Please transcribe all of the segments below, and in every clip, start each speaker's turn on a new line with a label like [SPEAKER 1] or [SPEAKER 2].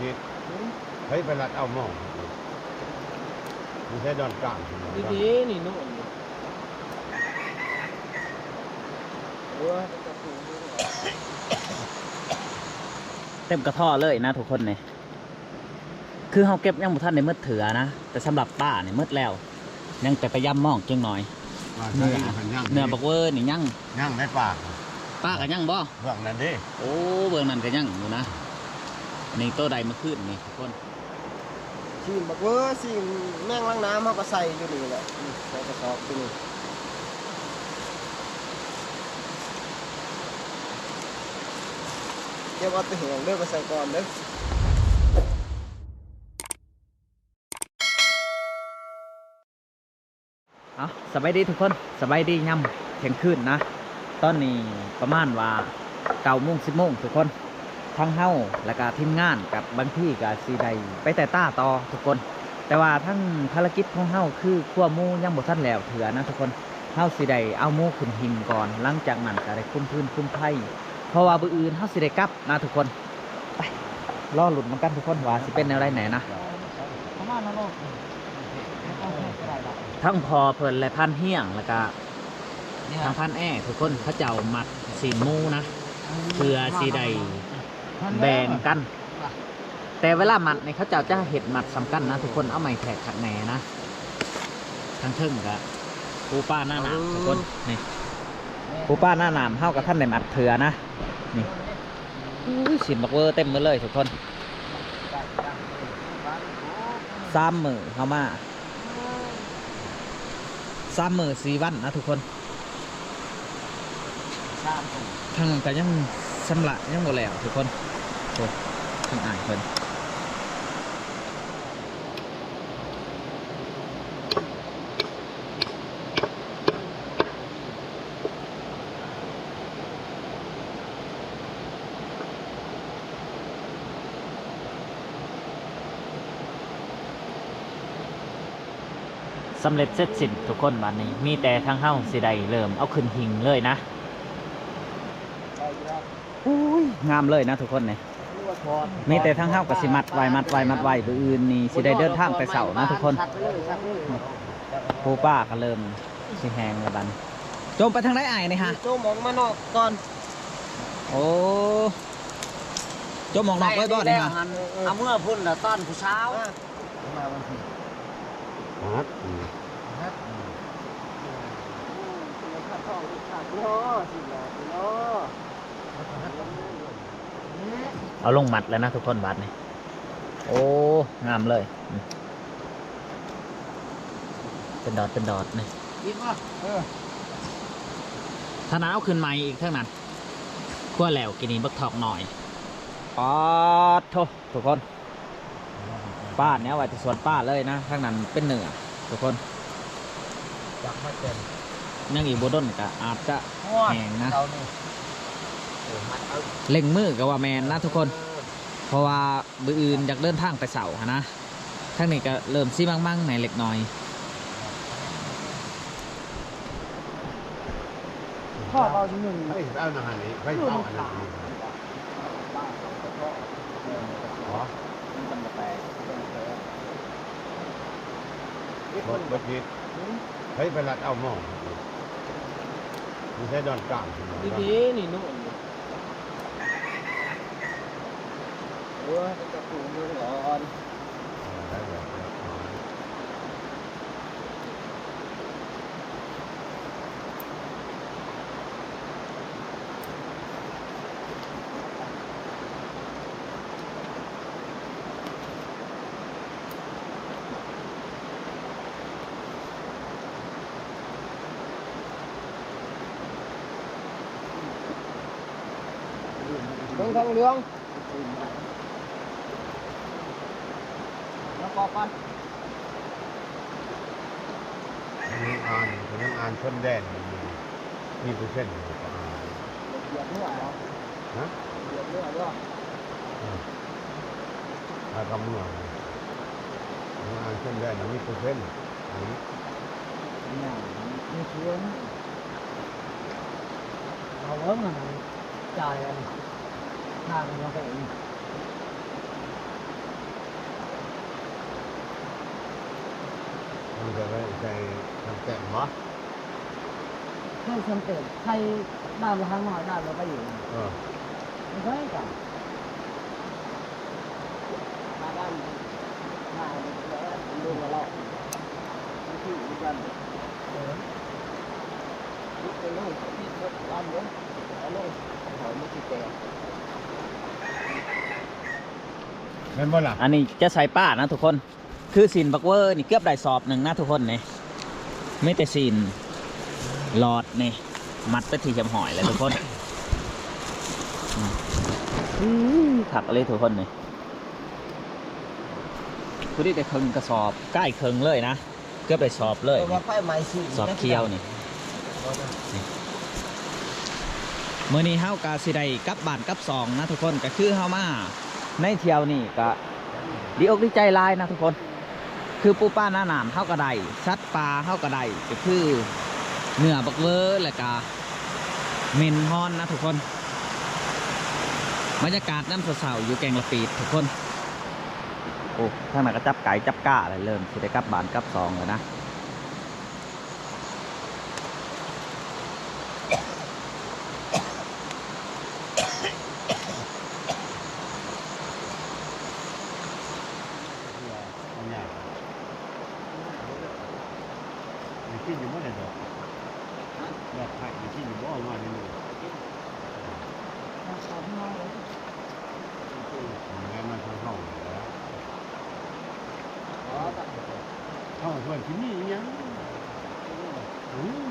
[SPEAKER 1] จิตเฮ้ยไปรัดเอาหม้องไม่ใช่ดอนกลาง
[SPEAKER 2] ดีๆนี่นู่นโอ้ย
[SPEAKER 3] เต็มกระท่อเลยนะทุกคนเนี่ยคือเขาเก็บยังบุท่านในมืดเถือนะ แต่สำหรับป้าเนี่ยมืดแล้ว ยังแต่ไปย่ำหมองจังหน่อยเนื้อเนื้อบักเวอร์นี่ยัง
[SPEAKER 1] ย่างในปาก
[SPEAKER 3] ป้าก็ยังบ่
[SPEAKER 1] เบื้องนั้นดิ
[SPEAKER 3] โอ้เบิ่งนั่นก็ยังอยู่นะ อันนี้ตัวใดมาขึ้นนี่ทุกคน
[SPEAKER 2] ซีมบักเวอร์ซีมแม่งล้างน้ำเขาก็ใส่อยู่นี่แหละนี่ใส่กระสอบอยู่นี่เดี๋ยวเอาไปแห้งเด้อก็ใส่ก่อนเด้อ
[SPEAKER 3] เอาสบายดีทุกคนสบายดีย่ำเที่ยงคืนนะ ตอนนี้ประมาณว่าเก้าโมงสิบโมงทุกคน ทั้งเฮาและก็ทีมงานกับบางที่กับสีใดไปแต่ต้าต่อทุกคน แต่ว่าทั้งภารกิจของเฮาคือขั้วมูยังบ่ทันแล้วเถื่อนะทุกคนเฮาสิไดเอามูขึ้นหินก่อนหลังจากนั้นก็ได้คุ้มพื้นคุ้มไผ่เพราะว่าบื้ออื่นเฮาสิไดกลับนะทุกคนไปรอหลุดมันกันทุกคนว่าสิเป็นอะไรไหนนะทั้งพอเพลินและพันเฮี้ยงแล้วก็ทางพันแอ้ทุกคนเขาเจ้ามัดสีมูนะเพื่อสีใด แบ่งกัน แต่เวลามัดเนี่ยเขาเจ้าจะเห็ดมัดสำคัญนะทุกคนเอาไม้แทกขัดแหน่นะทั้งเทิงกับปูป้าหน้าหนามทุกคนนี่ปูป้าหน้าหนามเท่ากับท่านในมัดเถือนะนี่อุ้ยสินบักเวอร์เต็มหมาเลยทุกคนสามมือเข้ามาสามมือสี่วันนะทุกคนทางนั้นก็ยัง สำละยังหมดแล้วทุกคนโอ้ทางอ่านเพิ่นสำเร็จเสร็จสิ้นทุกคนวันนี้ มีแต่ทางเฮ้าสิได้เริ่มเอาขึ้นหิงเลยนะ
[SPEAKER 2] ใส่อยู่แล้ว
[SPEAKER 3] อุ้ย งามเลยนะทุกคนเนี่ย
[SPEAKER 2] นี่ว่าถอด
[SPEAKER 3] มีแต่ทางเฮ้ากับสิมัดไว้มัดไว้มัดไว้บืออื่นนี่สิได้เดินทางไปเสานะทุกคน
[SPEAKER 2] ชักเลยชักเลย
[SPEAKER 3] ปูป้าก็เริ่มสิแหงแล้วบัดนจมไปทางไหนไอ้ายนี่ฮะ
[SPEAKER 2] โจมออกมานอกก่อน
[SPEAKER 3] โอ้จมมองนอกไว้บ่นี่ฮะ
[SPEAKER 4] เอาเมื่อพุ่นละตอนผู้เช้า
[SPEAKER 2] มาวันที่
[SPEAKER 1] ฮัด
[SPEAKER 2] ฮัทข้าท้องข้าล้อสิล้อสิล้อ
[SPEAKER 3] เอาลงมัดแล้วนะทุกคนบัดนี่โอ้งามเลยอืมเป็นดอทเป็นดอทนี่
[SPEAKER 2] กินป่ะเออ
[SPEAKER 3] ถ้าน้าเอาขึ้นใหม่อีกเท่านั้นขั้วแล้วกินนี้บักทอกหน่อยป๊อดโททุกคนป้าเนี้ยไว้ที่สวนป้าเลยนะข้างนั้นเป็นเหนือทุกคน
[SPEAKER 2] จับมาเต็ม
[SPEAKER 3] ยังอีกบดนก็อาจจะแหงนะ
[SPEAKER 2] เรานี่โอ้มัดเอา
[SPEAKER 3] เล็งมือกับว่าแมนนะทุกคน เพราะว่าบืออื่นอยากเดินทางไปเสาหะนะทั้งนี้ก็เริ่มซีมั่งๆในเล็กน้อย
[SPEAKER 2] ทอดเอาทีหนึ่ง
[SPEAKER 1] เฮ้เอาหน้านี้ไปเอาอันนั้นนี่อ๋อ
[SPEAKER 2] มันจะมาอันจะแตกนี่
[SPEAKER 1] บ
[SPEAKER 2] คน
[SPEAKER 1] ดจิตเฮ้ยไปรัดเอาหม้องไม่ใช่ดอนกลาง
[SPEAKER 2] ดีๆนี่นู่น โอ้ยจะปลูก แดงมีเป
[SPEAKER 1] อร์เซ็นต์เห
[SPEAKER 2] ยียบเนื้อเหรอ
[SPEAKER 1] ฮะ
[SPEAKER 2] เหยียบเนื้อเหร
[SPEAKER 1] อถ้ากำเนื้องานเส้นแดงมีเปอร์เซ็นต์อันนี้
[SPEAKER 2] มีเชื้อเราเริ่มมันจ่ายกันหน้ามันก็เป็น bây
[SPEAKER 1] giờ đây thằng tẹn mất กงบ่
[SPEAKER 4] เครื่องสังเกตใครด้านละข้างหน่อยด้านละไปอยู่
[SPEAKER 1] เออ
[SPEAKER 4] ไม่ใช่กัน
[SPEAKER 2] มาด้านหน้าแล้วดูมาแล้วที่อยู่กันเออลุกไปเลยที่รถบ้านเลยเอาลงหอยมันสิแตก
[SPEAKER 1] แม่นบ่ล่ะ
[SPEAKER 3] อันนี้จะใส่ป้านะทุกคน คือสินบักเวอร์นี่เกือบได้สอบหนึ่งนะทุกคนนี่ไม่แต่สิน หลอดนี่ มัดไปที่จำหอยเลยทุกคนอืมอื้อขักเลยทุกคนนี่ผู้ที่ได้เคิงกระสอบใกล้เคิงเลยนะเกือบได้สอบเลย
[SPEAKER 2] เพราะว่าไฟไหม้สิ
[SPEAKER 3] สอบเคี้ยวนี่เมื่อนี้เฮากาสิได้กลับบ้านกลับซองนะทุกคนก็คือเฮามาในเที่ยวนี่ก็ดีอกดีใจหลายนะทุกคน คือปูป้าหน้าหนามเฮาก็ได้สัตว์ปลาเฮาก็ได้ก็คือ เนื้อบักเวอร์และก็เมนฮอนนะทุกคนบรรยากาศน้ำเสาๆอยู่แกงละปีดทุกคนโอ้ทางนั้นก็จับไก่จับก้าอะไรเริ่มสิได้กลับบ้านกลับซองแล้วนะ
[SPEAKER 1] อันเนี้ยมีที่อยู่บ่ได้ดอกดอ กไผ่มีที่อยู่บ่เอามานี่นี่แม่มันทางเฮาแหละเฮาเพิ่นที่นี่ยังอือ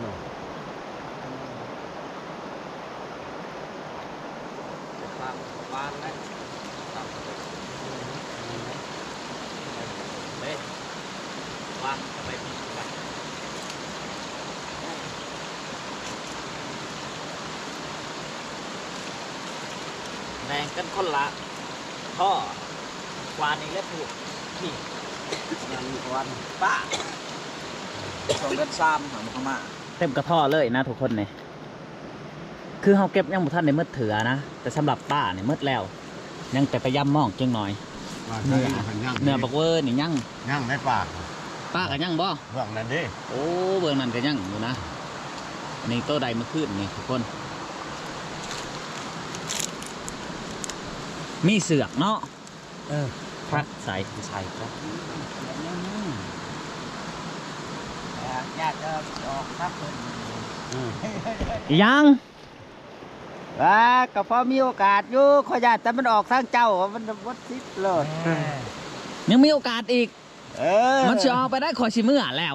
[SPEAKER 1] เนาะ
[SPEAKER 3] บ้านได้เฮ้ยบ้านทำไมมีกันแบ่ งกันคนละท่อวานนี้และผูกนี่
[SPEAKER 2] นั่นวัน
[SPEAKER 3] ป้าสองเดือนซ้ำของเขามาเต็มกระท่อเลยนะทุกคนเนี่ยคือเขาเก็บยังบุท่านในมืดเถือนะแต่สำหรับป้าเนี่ยมืดแล้ว ยังแต่กระยำมองจังหน่อย
[SPEAKER 1] มา
[SPEAKER 3] เนื้อ
[SPEAKER 1] หันย่าง
[SPEAKER 3] เนื้อบักเวอร์นี่ยัง
[SPEAKER 1] ย่างในปาก
[SPEAKER 3] ป้ากันยังบ่
[SPEAKER 1] เบื้องนั้นเด้
[SPEAKER 3] โอ้เบอร์นั้นก็ยังอยู่นะอันนี้ตัวใดเมื่อคืนนี่ทุกคน มีเสือกเนาะ
[SPEAKER 2] เออ
[SPEAKER 3] พักใส่ใส่ครับ
[SPEAKER 2] ญาติจะออกครับเพิ่น
[SPEAKER 1] อืม
[SPEAKER 3] ยัง
[SPEAKER 2] ว่ากระเพาะมีโอกาสอยู่ขอญาติแต่มันออกทางเจ้ามันวัดซิดเลย
[SPEAKER 3] ยังมีโอกาสอีก
[SPEAKER 2] เออ
[SPEAKER 3] มันจะออกไปได้ขอยชิเมื่อแล้ว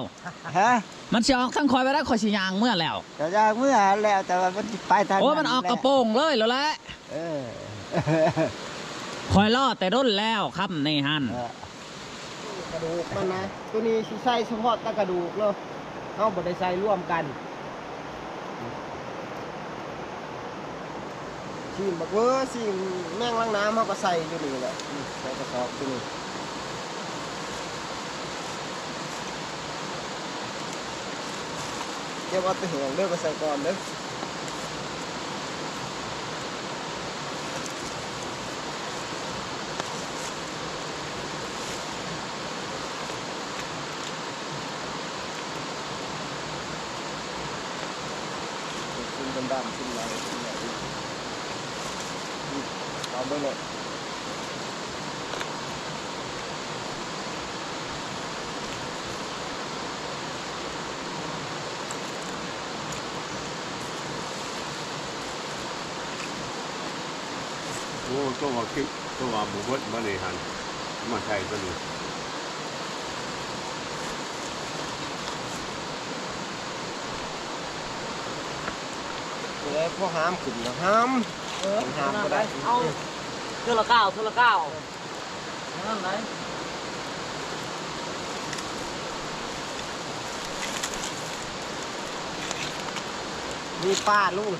[SPEAKER 2] ฮะ
[SPEAKER 3] มันจะออกทั้งคอยไปได้ขอยชิยางเมื่อแล้ว
[SPEAKER 2] ก็ยากเมื่อแล้วแต่ว่ามันไปทาง
[SPEAKER 3] โอ้มันออกกระโปรงเลยแล้วแหละ
[SPEAKER 2] เออ
[SPEAKER 3] คอยรอแต่ด้นแล้วครับในฮัน
[SPEAKER 2] กระดูกมันนะ ตัวนี้สิใส่เฉพาะแตะกระดูกเลยเขาบ่ได้ใส่ร่วมกันซีมบักเวอร์ซีมแม่งล้างน้ำเขาก็ใส่อยู่นี่แหละใส่กระสอบตัวนี้เดี๋ยวเอาไปแหงเด้อก็ใส่ก่อนเด้อขึ้นดำๆขึ้นมาขึ้นมาอีกนี่เอาไปเลย
[SPEAKER 1] โอ้ตัวว่า คิดตัวว่าบุบดมาเลยหันมาใส่ตัวนี้
[SPEAKER 2] เลยพวกห้ามขึ้นนะห้าม
[SPEAKER 4] เออ
[SPEAKER 2] ห้ามก็ได้
[SPEAKER 4] เอาเทือละเก้าเทือละเก้านั่นไหน
[SPEAKER 2] มีป้าลุง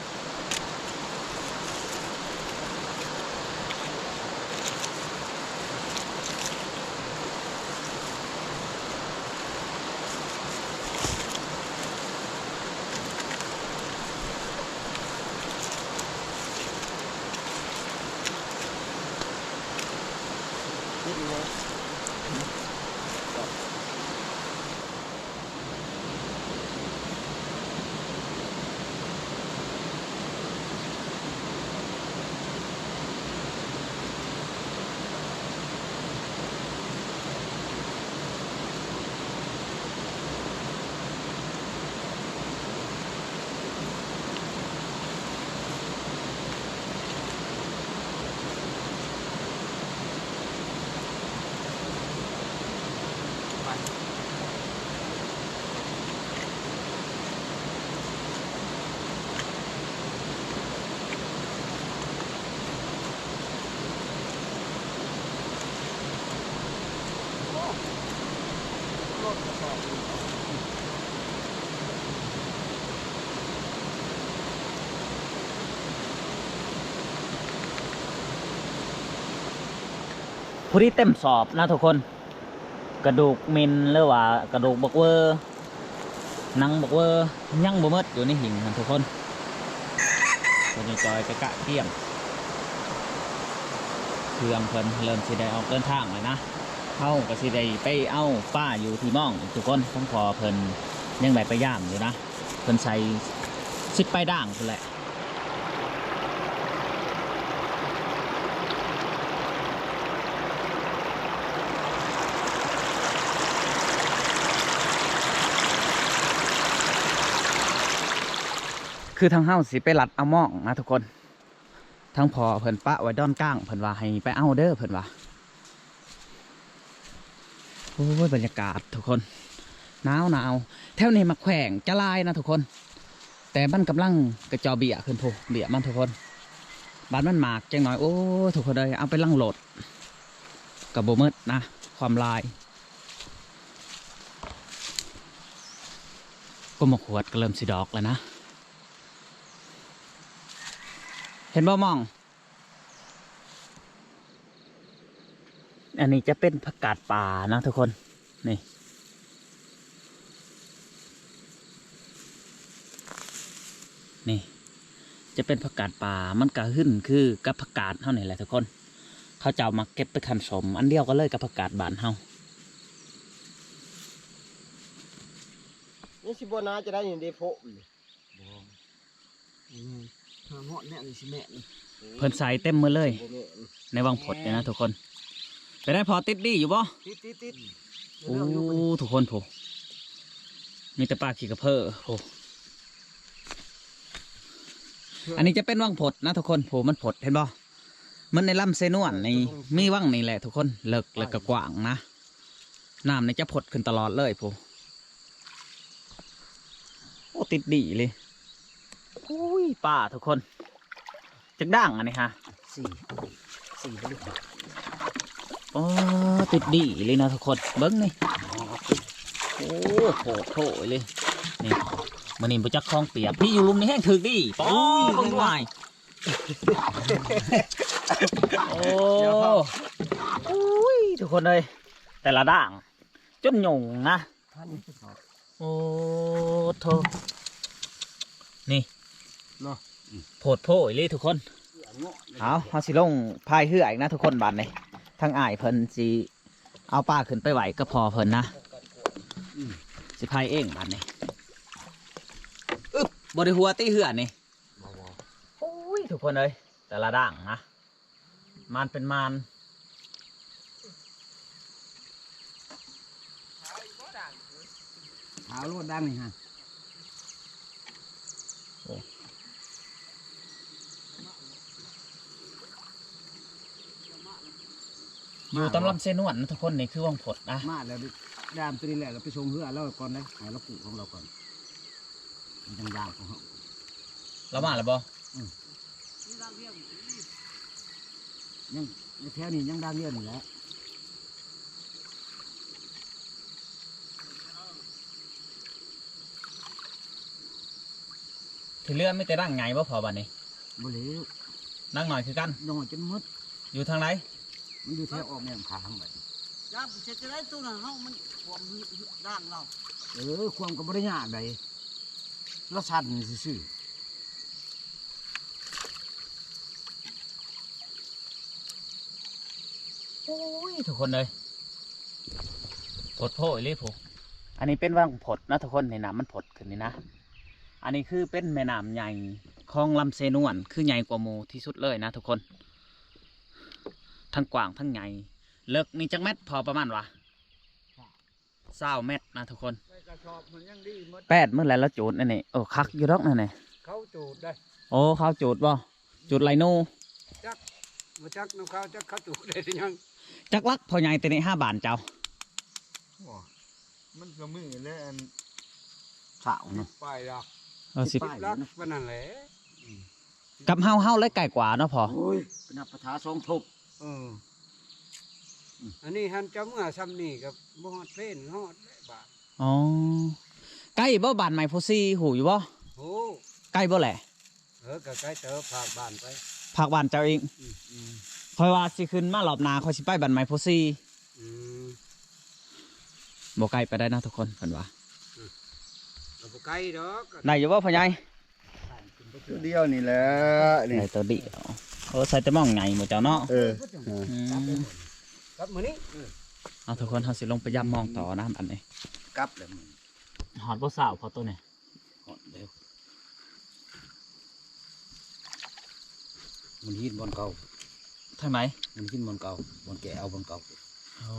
[SPEAKER 3] ผู้ที่เต็มสอบนะทุกคน กระดูกมินหรือว่ากระดูกบกเวอร์นังบกเวอร์ยังบ่มดอยู่ในหิ่งนะทุกคนคนจอยๆกะกะเกี่ยมเครื่องเพิ่นเริ่มสิได้ออกเดินทางเลยนะเข้าก็สิได้ไปเอาป้าอยู่ที่ม่องทุกคนทั้งพอเพิ่นยังได้ไปย่ามอยู่นะเพิ่นใส่สิบไปด่างพุ่นแหละ คือทางเฮาสิไปหลัดเอาหมองนะทุกคนทางพอเพิ่นปะไว้ด้อนก้างเพิ่นว่าให้ไปเอาเด้อเพิ่นว่าโอ้ยบรรยากาศทุกคนหนาวหนาวแถวนี้มาแขวงจะลายนะทุกคน แต่มันกำลังกระจอเบียขึ้นพูเบียมันทุกคนบานมันหมากจังหน่อยโอ้ทุกคนเลยเอาไปลังโหลดกับโบมืดนะ ความลายก็มาขวดก็เริ่มสิดอกแล้วนะ เห็นบ่มอง อันนี้จะเป็นผักกาดป่านะทุกคน นี่ นี่ จะเป็นผักกาดป่า มันกระหึ่นคือกับผักกาดเท่านี่แหละทุกคน เขาจะเอามาเก็บไปคันสม อันเดียวก็เลยกับผักกาดบานเฮา
[SPEAKER 2] นี่สิบนาจะได้อย่างเดโพะนี่
[SPEAKER 4] ทางเหาะเนี่ยนี่สิแม่นี่
[SPEAKER 3] เพิ่นใส่เต็มมือเลย
[SPEAKER 2] บ่แม่น
[SPEAKER 3] ในวังผดเนี่ยนะทุกคนไปได้พอติดดีอยู่บ่
[SPEAKER 2] ติดติดติด
[SPEAKER 3] โอ้ทุกคนโผมีแต่ปลาขี่กระเพอโผอันนี้จะเป็นวังผดนะทุกคนโผมันผดเห็นบ่มันในลำเซนวนในมีวังนี่แหละทุกคนเลิกเลิกกกว้างนะน้ำในจะผดขึ้นตลอดเลยโผโอ้ติดดีเลย อุ้ยป่าทุกคนจักด่างอันนี้ฮะ
[SPEAKER 2] สี่สี่ไปเลย
[SPEAKER 3] โอ้ติดดีเลยนะทุกคนเบิ้งนี่โอ้โหโถเลยนี่มันนี่ประจักคลองเปียกพี่อยู่ลุมนี่แห้งถึกดิป้อเบิ้งด้วยโอ้อุ้ยทุกคนเลยแต่ละด่างจนหยงนะ
[SPEAKER 2] พัน
[SPEAKER 3] โอ้โถนี่
[SPEAKER 2] เนาะ
[SPEAKER 3] โผดโผยเลยทุกคนเอาเอาสิลงพายเหืออีกนะทุกคนบานนี่ทั้งอ้ายเพิ่นสิเอาป้าขึ้นไปไหวก็พอเพิ่นนะสิพายเองบานนี่อึ๊บบริหัวตีเหือนี่โอ้ยทุกคนเลยแต่ละด่างนะมานเป็นมาน
[SPEAKER 4] ขาวโลดดังนี่ฮะ
[SPEAKER 3] อยู่ตำลำเซนวนนะทุกคนนี่คือวังผดนะ
[SPEAKER 4] มาแล้วดิดามตัวนี้แหละเราไปชงเหือแล้วก่อนนะหายเราปลูกของเราก่อนมันยังยากของเรา
[SPEAKER 3] แล้วมาแล้วบ่
[SPEAKER 4] ยังแถวนี้ยังดังเรื่องอยู่แหล้ว
[SPEAKER 3] ที่เลื่อนไม่แต่ร่างไงบ่พอบานนี่
[SPEAKER 4] บ่เหลว
[SPEAKER 3] นั่งหน่อยคือกัน
[SPEAKER 4] น้องจนหมด
[SPEAKER 3] อยู่ทางไหน
[SPEAKER 4] มันอยู่แถวออกแนวขาข้างไป
[SPEAKER 2] จ้าจะจะได้ตู้น่ะเฮามันความด้านเรา
[SPEAKER 4] เออความกับบริญญากใดเราสั่นซื่อ
[SPEAKER 3] โอ้โอ้ยทุกคนเลยผดโพอีเลยผูอันนี้เป็นว่างผดนะทุกคนในน้ำมันผดขึ้นนี่นะ อันนี้คือเป็นแม่น้ำใหญ่คลองลำเซนวนคือใหญ่กว่าหมูที่สุดเลยนะทุกคน ทั้งกว้างทั้งใหญ่เลิกนี่จักเม็ดพอประมาณวะเศร้าเม็ดนะทุกคน
[SPEAKER 1] กระสอบมันยังดีหมด
[SPEAKER 3] แปดเมื่อไรแล้วจูดนั่นนี่โอ้คักอยู่ดอกนั่นนี่
[SPEAKER 1] เขาจูดได้
[SPEAKER 3] โอ้เขาจูดบ่จูดไรนู
[SPEAKER 1] มาจักน้ำเขาจักเขาจูดได้หรือยัง
[SPEAKER 3] จักลักพอใหญ่ตัวนี้ห้าบาทเจ้า
[SPEAKER 1] มันก็มือแล้วอัน
[SPEAKER 4] สาวเนาะ
[SPEAKER 1] ไปละ
[SPEAKER 3] เออสิ
[SPEAKER 4] ป้าย
[SPEAKER 1] รัก
[SPEAKER 4] เนาะ
[SPEAKER 1] ปานนั่นแหละ
[SPEAKER 3] กับเฮาเฮาเลยไก่กว่าเนาะพอ
[SPEAKER 4] โอ้ยเป็นอัปทาสองทบ
[SPEAKER 1] เอออ อันนี้หันเจ้าเมื่อซ้ำนี่กับบ่ฮอดเฟ้นฮอดและบาท
[SPEAKER 3] อ๋อใกล้บ่บานใหม่โพซี่หูอยู่บ่
[SPEAKER 1] โอ้
[SPEAKER 3] ใกล้บ่แหละ
[SPEAKER 1] เออก็ใกล้เจอผากบ้านไป
[SPEAKER 3] ภาคบ้านเจ้าเอง
[SPEAKER 1] อืมอืม
[SPEAKER 3] คอยว่าสิขึ้นมารอบหน้าคอยสิไปบานใหม่โพซี่
[SPEAKER 1] อืม
[SPEAKER 3] บ่ไกลไปได้นะทุกคนเพิ่นว่า
[SPEAKER 1] ก็บ่ไกลดอกก็
[SPEAKER 3] ได้อยู่บ่พ่อใหญ่
[SPEAKER 2] เดียวนี่แหละนี่
[SPEAKER 3] ได้ตัวเดียว โอ้ใส่แต่หมองใหญ่หมดเจ้าเนาะ
[SPEAKER 2] เออ
[SPEAKER 3] อืม
[SPEAKER 1] ครับมื้อนี้
[SPEAKER 3] เอาทุกคนเฮาสิลงไปย่ำมองต่อนะอันนี้
[SPEAKER 2] กลับเลยมึง
[SPEAKER 3] หอดบ่สาวพอตัวนี้
[SPEAKER 2] หอดเร็วมันหินบนเก่า
[SPEAKER 3] ใช่ไหม
[SPEAKER 2] มันหินบนเก่าบนแกเอาบนเก่า
[SPEAKER 3] โอ้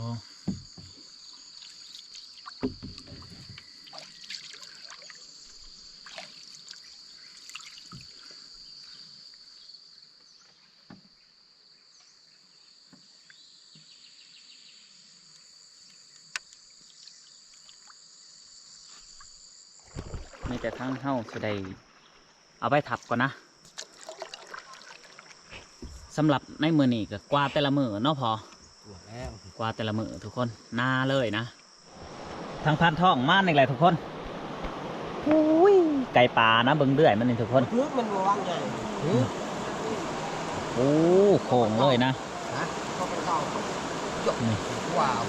[SPEAKER 3] แต่ทั้งเฮาสิได้เอาไปทับก่อนนะสำหรับในมือนี้ก็กว่าแต่ละมือเนาะพอ
[SPEAKER 2] ตัวแล้ว
[SPEAKER 3] กว่าแต่ละมือทุกคนหน้าเลยนะทางพันท่องมาหนึ่งแหละทุกคนอุ้ยไก่ป่านะเบิ่งเรื่อยมันนี่ทุกคน
[SPEAKER 2] พื้นมันวางใหญ่
[SPEAKER 3] โอ้โค้งเลยนะ
[SPEAKER 2] เขาเป็นเก่า
[SPEAKER 3] นี่
[SPEAKER 2] ว้าว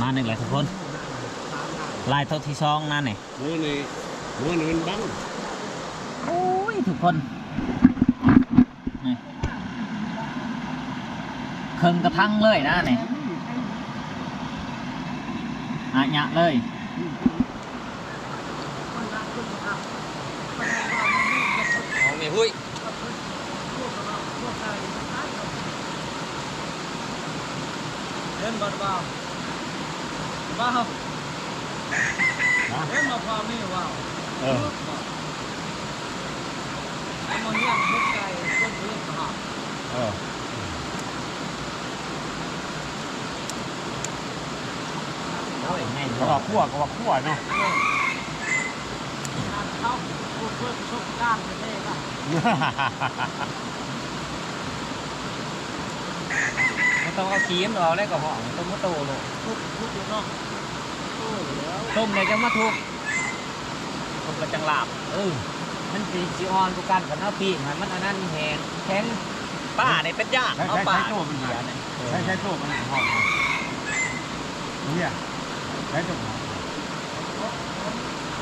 [SPEAKER 3] มาหนึ่งแหละทุกคน ลายเท่าที่ซองนั่นนี่
[SPEAKER 1] มื้อนี้มื้อนี้มันบัง
[SPEAKER 3] โอ้ยทุกคนนี่เครื่องกระทั่งเลยนะนี่อะยะเลย
[SPEAKER 2] เอาไม่หุ้ย
[SPEAKER 3] เล่นบอลเบาเบา เล่นมาพอมีว้าว
[SPEAKER 1] เออ
[SPEAKER 3] ไอ้มันยังมุกไก่ต้นเรื่องหา
[SPEAKER 1] เออ
[SPEAKER 3] โอ้ยแม่น
[SPEAKER 1] ก็ว่าคั่วก็ว่าคั่วเนาะ
[SPEAKER 3] เขาพูดเพื่อประสบการณ์ไปเลยป่ะมันต้องเอาขีมออกได้ก็หอมต้องมมะตูลูกทุกทุกเนาะ ต้มเนี่ยจะมาทุกต้มกระจังลาบเออมันสีสีอ่อนกูกันกับน้าปีกมันอันนั้นแหงแข็งป้าเนี่ยเป็นยาก
[SPEAKER 1] ใช้
[SPEAKER 3] เอา
[SPEAKER 1] ใช้
[SPEAKER 3] ป้า
[SPEAKER 1] ใช้ตัวมันหาใช้ใช้ตัวมันหาหอมเนี่ยใช้ตัวมัน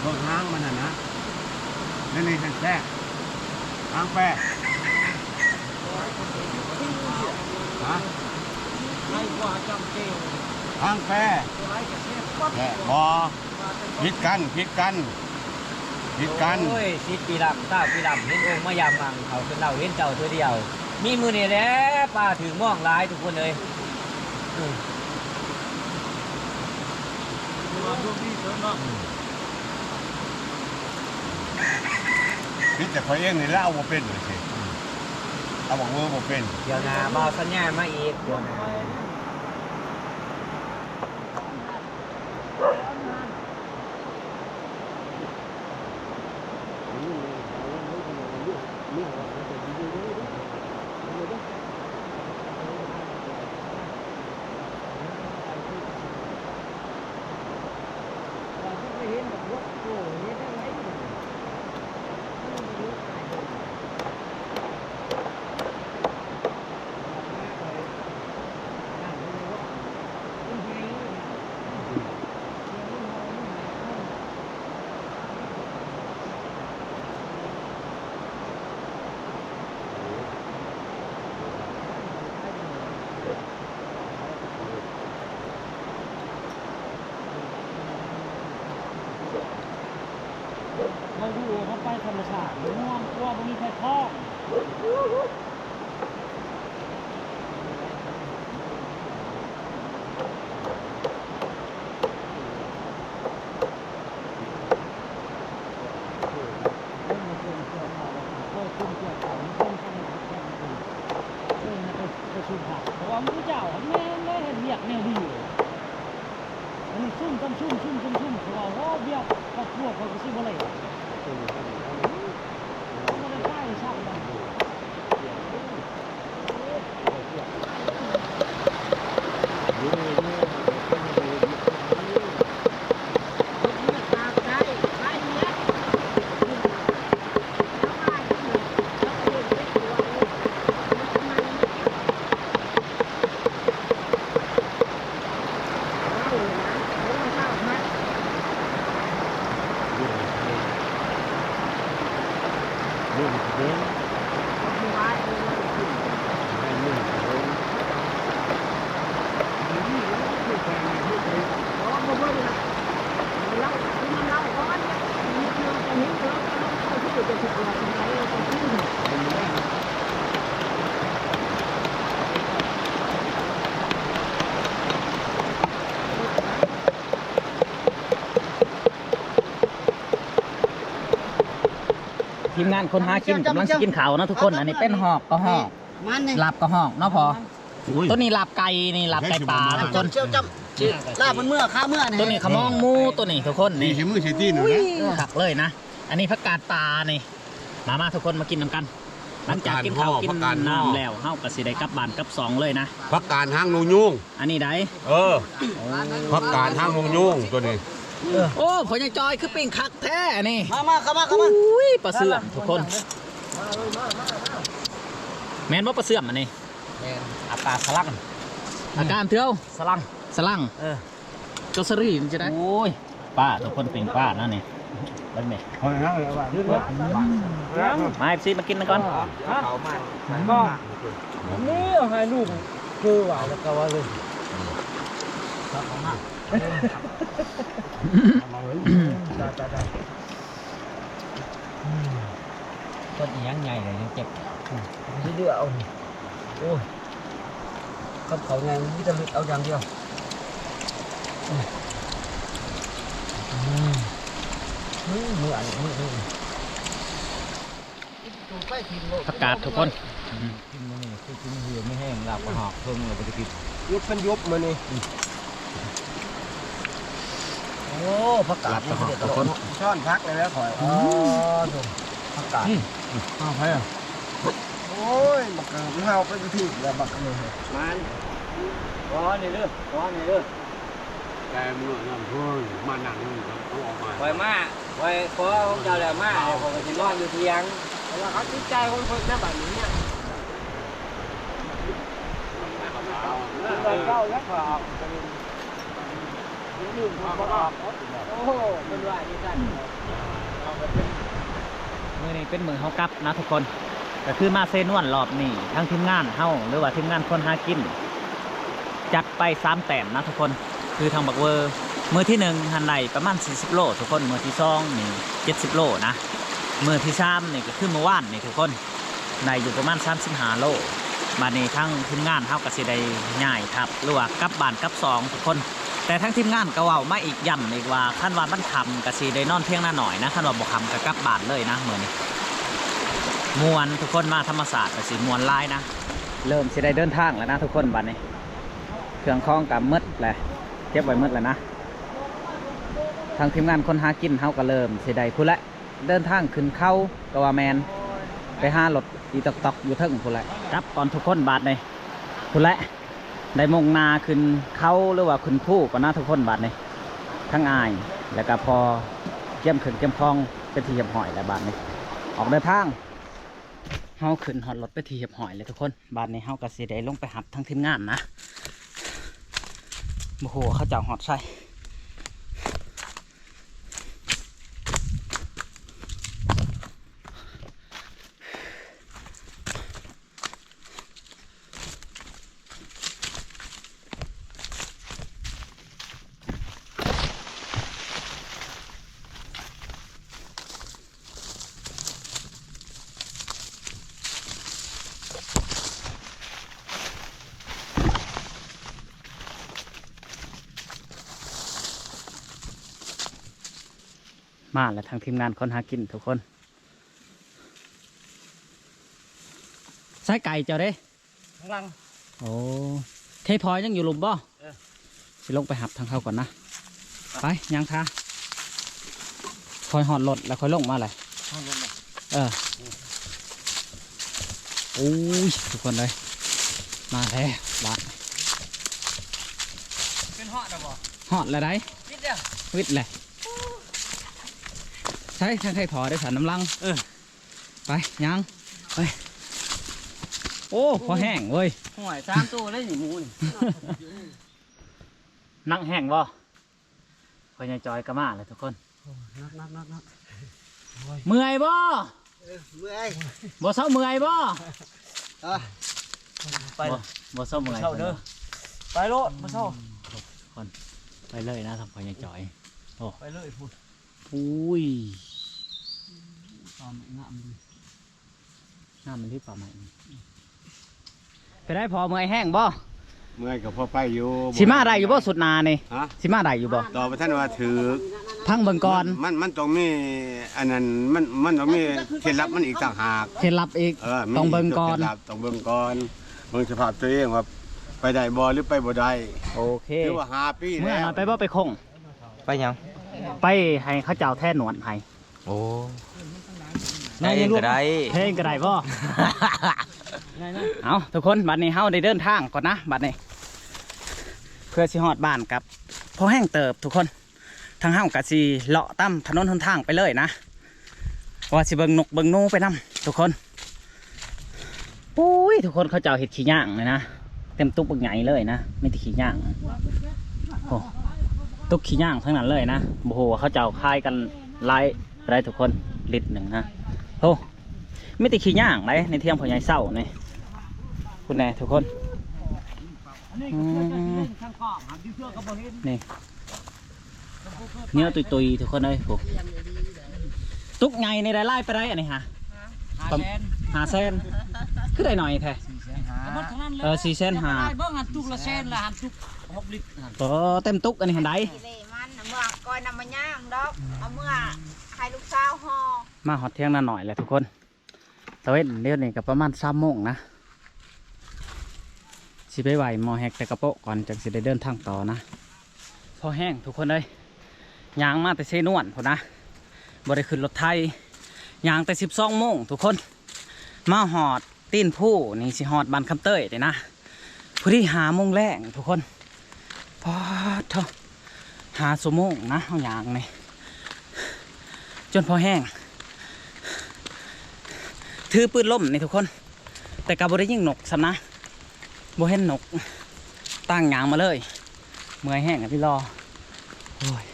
[SPEAKER 1] เบิ่งหางมันน่ะนะนี่นี่แท้หางแปะฮะ
[SPEAKER 3] ให้กว่าจำเก ล
[SPEAKER 1] หางแปะ
[SPEAKER 3] ตัวไรจะเสียปั๊บ
[SPEAKER 1] แหละบอพิดกันพิดกันพิดกัน
[SPEAKER 3] โอ้ยสิปีดำเต้าปีดำเห็นองค์มายามมังเขาเป็นเราเห็นเจ้าตัวเดียว มีมือนี่แหละป้าถึงม่องร้ายทุกคนเลย
[SPEAKER 1] พิดแต่เขาเองนี่แล้วเอาบ่เป็นเลยสิเอาบอกเวอร์บ่เป็น
[SPEAKER 3] เดี๋ยวนาบอสัญญามาอีกเดี๋ยวนา
[SPEAKER 2] เธ
[SPEAKER 5] รรมชาติม่วงกลัวบ่มีใครพ้องเพราะว่ามือเจ้าแม่แม่เห็นเรียกแนวดีเลย อันนี้ซุ่มต้นซุ่มซุ่มซุ่มซุ่มเพราะว่าโอ้เบี้ยครอบครัวเขาก็สิบ่เลยบ่ได้ใช่ชาติมัน
[SPEAKER 1] เรื่องเดินให้เรื่องเดิน
[SPEAKER 3] ทีมงานคนหากินกำลังสิกินข้าวนะทุกคนอันนี้เป็นหอกก็หอก
[SPEAKER 2] มันนี่
[SPEAKER 3] ลาบก็หอกเนาะพอตัวนี้ลาบไก่นี่ลาบไก่ป่าทุกคน
[SPEAKER 2] เจียวจำลาบมันเมื่อข้าเมื่อนี่
[SPEAKER 3] ตัวนี้ขมองหมูตัวนี้ทุกคน
[SPEAKER 1] นี่
[SPEAKER 3] นี่
[SPEAKER 1] ใช้มือใช้ตีนหนูนะ
[SPEAKER 3] ขักเลยนะอันนี้ผักกาดป่านี่มามาทุกคนมากินน้ำกันหลังจากกินข้าวกินน้ำแล้วเฮาก็สิได้กลับบ้านกลับสองเลยนะ
[SPEAKER 1] พักการห้างนูยุ่ง
[SPEAKER 3] อันนี้ได้
[SPEAKER 1] เออพักการห้างนูยุ่งตัวนี้
[SPEAKER 3] โอ้พอยังจอยคือปิ้งคักแท้นี่
[SPEAKER 2] มามาเข้ามาเข้ามา
[SPEAKER 3] อุ้ยปลาเสื่อมทุกคนแมนว่าปลาเสื่อมอันนี้
[SPEAKER 4] อากาศสลัง
[SPEAKER 3] อาการเที่ยว
[SPEAKER 4] สลัง
[SPEAKER 3] สลัง
[SPEAKER 4] เออ
[SPEAKER 3] โจสรีมันจะได้โอ้ยป้าทุกคนเป็นป้านั่นนี่เบิ้ลเมย์
[SPEAKER 1] เขาห้างอะไรวะ
[SPEAKER 3] มาเอฟซีมากินกันก่อน
[SPEAKER 5] ก็นี่ให้ลูกคือว่า
[SPEAKER 4] แล้วก็ว่าเลย
[SPEAKER 3] ต้นอียังใหญ่เลยยังเจ็บ
[SPEAKER 4] ที่เดือเอาโอ้ยกับเขาไงมันมีแต่ลึกเอาอย่างเดียวมืออันมือมือ
[SPEAKER 3] ผักกาดทุกคน
[SPEAKER 4] กินมันนี่คือกินเหี่ยวไม่แห้งลาบกระหอกเพิ่งเลยไปกินยุบเป็นยุบมันนี่ โอ้ผักกาด
[SPEAKER 3] ลาบกระหอกทุกคน
[SPEAKER 4] ช้อนพักเลยแล้วข่อยอ๋อถูกผักกาด
[SPEAKER 1] ห้างใครอะ
[SPEAKER 4] โอ้ยบักเกิดเฮาไปที่แล้วบักเลย
[SPEAKER 5] มันร้อนนี่เด้อร้อนนี่เด้อ
[SPEAKER 1] แกมือน้ำเพื่อนมาหนังเอาออกมา
[SPEAKER 5] ปล่อยมาปล่อยขอของเจ้าแล้วมาเดี๋ยวผมก็สินอนอยู่เที่ยงเพราะว่าเขาติดใจคนคนแค่แบบนี้เนี่ยเราเข้าแล้วก็ออก ลืมความออกโอ้โหเป็นว่าดีกัน
[SPEAKER 3] มือนี้เป็นมือเฮากลับนะทุกคนก็คือมาเซนวนรอบนี้ทั้งทีมงานเฮาหรือว่าทีมงานคนหากิน จัดไปสามแต้มนะทุกคนคือทางบักเวอร์มือที่หนึ่งหันไหลประมาณ 40 โล ทุกคนมือที่สองนี่70 โลนะมือที่สามนี่ก็คือเมื่อวานนี่ทุกคนในอยู่ประมาณ35โลมาในทั้งทีมงานเฮาก็สิได้ง่ายครับหรือว่ากลับบ้านกลับสองทุกคน แต่ทั้งทีมงานก็ว้ามาอีกย่ำอีกว่าขั้นว่ามันคำก็สิได้นอนเที่ยงหน้าหน่อยนะขั้นว่าบ่คำก็กลับบานเลยนะเหมือนี้มวนทุกคนมาธรรมศาสตร์ก็สิมวนหลายนะเริ่มสิได้เดินทางแล้วนะทุกคนบัดนี้เครื่องคล้องกับมืดแหละเก็บไว้มืดแล้วนะทางทีมงานคนหากินเฮาก็เริ่มสิได้พุ่นละเดินทางขึ้นเข้ากว่าแมนไปห้ารถอีตอกตอกอยู่เทิงพุ่นละครับก่อนทุกคนบาทเลยพุ่นละ ได้มงนาขึ้นเขาหรือว่าขึ้นผู้ก็น่าทุกคนบาดนี่ทั้งอาย แล้วก็พอเกี่ยมขึ้นเกี่ยมคลองเป็นที่เหียบหอยแล้วบาดนี่ออกเดินทางเฮาขึ้นหอดรถไปที่เหียบหอยเลยทุกคนบาดนี้เฮากระสีได้ลงไปหับทั้งทีมงานนะโอ้โหเขาเจ้าหอดใส่ มาแล้วทางทีมงานคนหากินทุกคนใส่ไก่เจ้าเด้
[SPEAKER 5] ข้างหลัง
[SPEAKER 3] โอ้เทพอยยังอยู่หลุมบ่
[SPEAKER 5] เออ
[SPEAKER 3] สิลงไปหับทางเข้าก่อนนะ ไปยังทาคอยหอดรถแล้วคอยลงมาเลย
[SPEAKER 5] ข้างบนน่ะ
[SPEAKER 3] เออโอ้ยทุกคนเลยมาแล้วบาด
[SPEAKER 5] เป็นเหาะนะบ่
[SPEAKER 3] หอดแล้วได้
[SPEAKER 5] นิดเดียว
[SPEAKER 3] วิทย์เลย ใช่ทางใครพอได้สันน้ำลัง
[SPEAKER 5] เออ
[SPEAKER 3] ไปยังไปโอ้พอแห้งเว้ย
[SPEAKER 5] ห่วยสามตัวเลยนี่หมูนี่
[SPEAKER 3] นั่งแห้งบ่พอยายจอยกระมาเลยทุกคน
[SPEAKER 4] นักนักนักนัก
[SPEAKER 3] เมื่อยบ่
[SPEAKER 2] เมื่อย
[SPEAKER 3] บ่เศร้าเมื่อยบ่
[SPEAKER 2] อะ
[SPEAKER 5] ไป
[SPEAKER 3] บ่บ่เศร้าเมื่อย
[SPEAKER 5] เช่าเด้อไปโลดมาเช่า
[SPEAKER 3] ไปเลยนะทำพอยายจอย
[SPEAKER 5] ไปเลยพูด
[SPEAKER 3] อุ้ย
[SPEAKER 5] ตามงามดี
[SPEAKER 3] น้ำมันที่ป่าใหม่ไปได้พอเมื่อยแห้งบ่
[SPEAKER 1] เมื่อยกับพ่อไปอยู่
[SPEAKER 3] สิมาได้อยู่บ่สุดนานี่
[SPEAKER 1] ฮะ
[SPEAKER 3] สิมาได้อยู่บ่
[SPEAKER 1] ต่อไปท่านว่าถือ
[SPEAKER 3] พังเบิ่งก่อน
[SPEAKER 1] มันมันต้องมีอันนั้นมันมันต้องมีเคล็ดลับมันอีกต่างหาก
[SPEAKER 3] เคล็ดลับอีก
[SPEAKER 1] เออมี
[SPEAKER 3] ต้องเบิ่งก่อน
[SPEAKER 1] เคล็ดลับต้องเบิ่งก่อนเบิ่งสภาพตัวเองว่าไปได้บ่หรือไปบ่ได้
[SPEAKER 3] โอเค
[SPEAKER 1] หรือว่าหาปี
[SPEAKER 3] เมื่อ
[SPEAKER 1] แล้ว
[SPEAKER 3] นอนไปบ่ไปคง
[SPEAKER 4] ไปยัง
[SPEAKER 3] ไปให้เขาเจ้าแท่หนวดให้
[SPEAKER 4] โอ้
[SPEAKER 3] ได้เองก็ได้เพลงก็ได้บ่
[SPEAKER 5] ไงนะ
[SPEAKER 3] เอาทุกคนบัดนี้เฮาได้เดินทางก่อนนะบัดนี้ เพื่อสิฮอดบ้านกับพอแห้งเติบทุกคนทางเฮากะสิเลาะตามถนนหนทางไปเลยนะว่าสิเบิ่งนกเบิ่งหนูไปนํทุกคนอุ้ยทุกคนเขาเจ้าเห็ดขี้ย่างเลยนะเต็มตุ๊กบักใหญ่เลยนะไม่ติขี้ย่างโอ้ตุ๊กขี้ย่างทั้งนั้นเลยนะโอ้โหเขาเจ้าคายกันหลายหลายทุกคนลิตรหนึ่งนะ โอ้ไม่ติขี้ย่างเลยในเที่ยงพ่อใหญ่เศร้านี่คุณแน่ทุกคน
[SPEAKER 5] อันนี้ก็เพื่อนจะสิเล่นข้างขอบหาที่เพื่อนก็บ่เห็น
[SPEAKER 3] นี่เนื้อตุยตุยๆทุกคนเลยโหตุกไงในได้ไล่ไปได้อันนี้ฮะ
[SPEAKER 5] หา
[SPEAKER 3] ประ
[SPEAKER 5] แสน
[SPEAKER 3] หาเส้นคือได้หน่อยแท้
[SPEAKER 5] กระบดทั้งนั้นเลย
[SPEAKER 3] เออสี่แสนห้า
[SPEAKER 5] ได้เบิ่งหันตุกละแสนละหันตุกหกลิตรหัน
[SPEAKER 3] โอ้เต็มตุกอันนี้หันได้
[SPEAKER 6] นี่เลยมันน่ะเมื่อก่อนนำมาย่างดอกเอาเมื่อให้ลูกสาวห่อ
[SPEAKER 3] มาหอดเที่ยงหน่อยแหละทุกคนตะเวนเดี๋ยวนี้ก็ประมาณสามโมงนะสิไปไหวมอแหกแต่กระโปะก่อนจังสิได้เดินทางต่อนะ พอแห้งทุกคนเลยยางมาแต่เซนวนพอนะบริขึ้นรถไทยยางแต่สิบสองโมงทุกคน มาหอดตีนผู้นี่สิหอดบันคำเต้ยเดี๋ยนะผู้ที่หาโมงแรงทุกคนพอเถอะหาสมงนะเอายางนี่จนพอแห้ง ถือปืนล่มนี่ทุกคน แต่กับบได้ยิงนกสำนะบ่เห็นนก ตั้งยางมาเลย เมื่อยแห้งอะพี่รอโอ้ย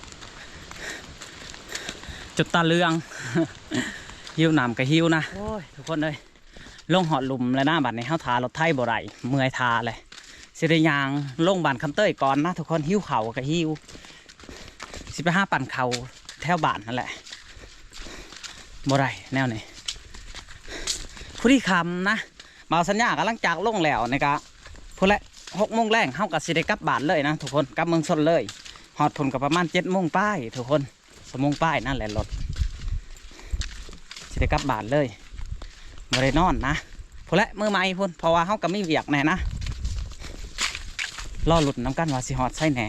[SPEAKER 3] จุดตาเรือง หิวน้ำกับหิวนะโอ้ยทุกคนเลยลงหอดหลุมแล้วหน้าบัดนี้เฮาทารถไทยบ่ไรเมื่อยทาเลยสิได้ยางลงบานคำเต้ยก่อนนะทุกคนหิวเข่าวกับหิวสิไปห้าปั่นเขาแถวบ้านนั่นแหละบ่ไรแนวนี้ ผู้ที่คำนะเมาสัญญากำลังจากลงแล้วนี่กะพูดและหกโมงแรงเฮากับสิได้กลับบ้านเลยนะทุกคนกลับเมืองชนเลยหอดผลกับประมาณเจ็ดโมงป้ายทุกคนสมงป้ายนั่นแหละรถสิได้กลับบ้านเลยบ่ได้นอนนะพอและมือใหม่พุ่นเพราะว่าเฮาก็มีเวียกแน่นะรอหลุดน้ำกันว่าสิฮอดใช่แน่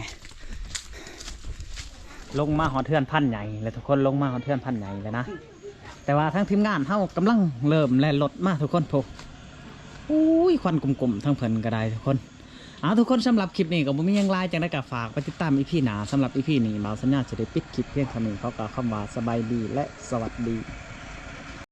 [SPEAKER 3] ลงมาหอดเทือนพันใหญ่เลยทุกคนลงมาหอดเทือนพันใหญ่เลยนะ แต่ว่าทั้งทีมงานเฮากำลังเริ่มแล่นรถมาทุกคนพกอุ้ยควันกลุ่มๆทั้งเพิ่นก็ได้ทุกคนเอาทุกคนสำหรับคลิปนี้ก็บ่มีหยังไลายจังได้กับฝากไปติดตามอีพีหนาสำหรับอีพีนี้เบาสัญญาจะได้ปิดคลิปเพียงเท่านี้เขาก็คำว่าสบายดีและสวัสดี